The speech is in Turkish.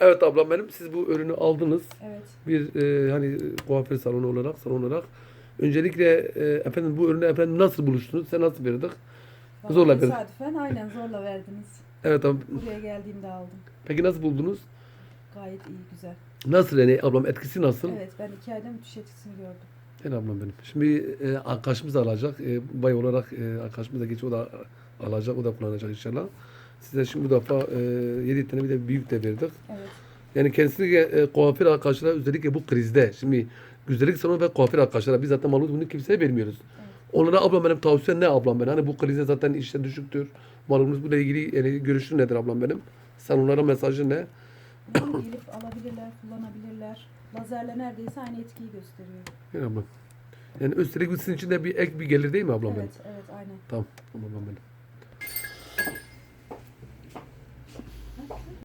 Evet ablam benim. Siz bu ürünü aldınız. Evet. Bir e, hani kuaför salonu olarak, salon olarak. Öncelikle e, efendim bu ürünü efendim nasıl buluştunuz? Sen nasıl verdik? Vallahi Zorla verdim. Tesadüfen aynen zorla verdiniz. Evet abi. Buraya geldiğimde aldım. Peki nasıl buldunuz? Gayet iyi, güzel. Nasıl yani ablam etkisi nasıl? Evet, ben iki ayda müthiş etkisini gördüm. El ablam benim. Şimdi e, arkadaşımız da alacak. E, bay olarak e, arkadaşımız da geçiyor. O da alacak. O da kullanacak inşallah. Size şimdi bu defa e, 7 tane bir de büyük de verdik. Evet. Yani kendisi e, kuaför arkadaşlara özellikle bu krizde. Şimdi güzellik salonu ve kuaför arkadaşlara biz zaten malum bunu kimseye vermiyoruz. Onlara ablam benim tavsiyem ne ablam benim? Hani bu krizde zaten işler düşüktür. Malumunuz bununla ilgili yani görüşün nedir ablam benim? Sen onlara mesajı ne? Gelip alabilirler, kullanabilirler. Lazerle neredeyse aynı etkiyi gösteriyor. Yani ablam. Yani üstelik bu sizin için de bir ek bir gelir değil mi ablam benim? Evet, evet, aynen. Tamam ablam benim.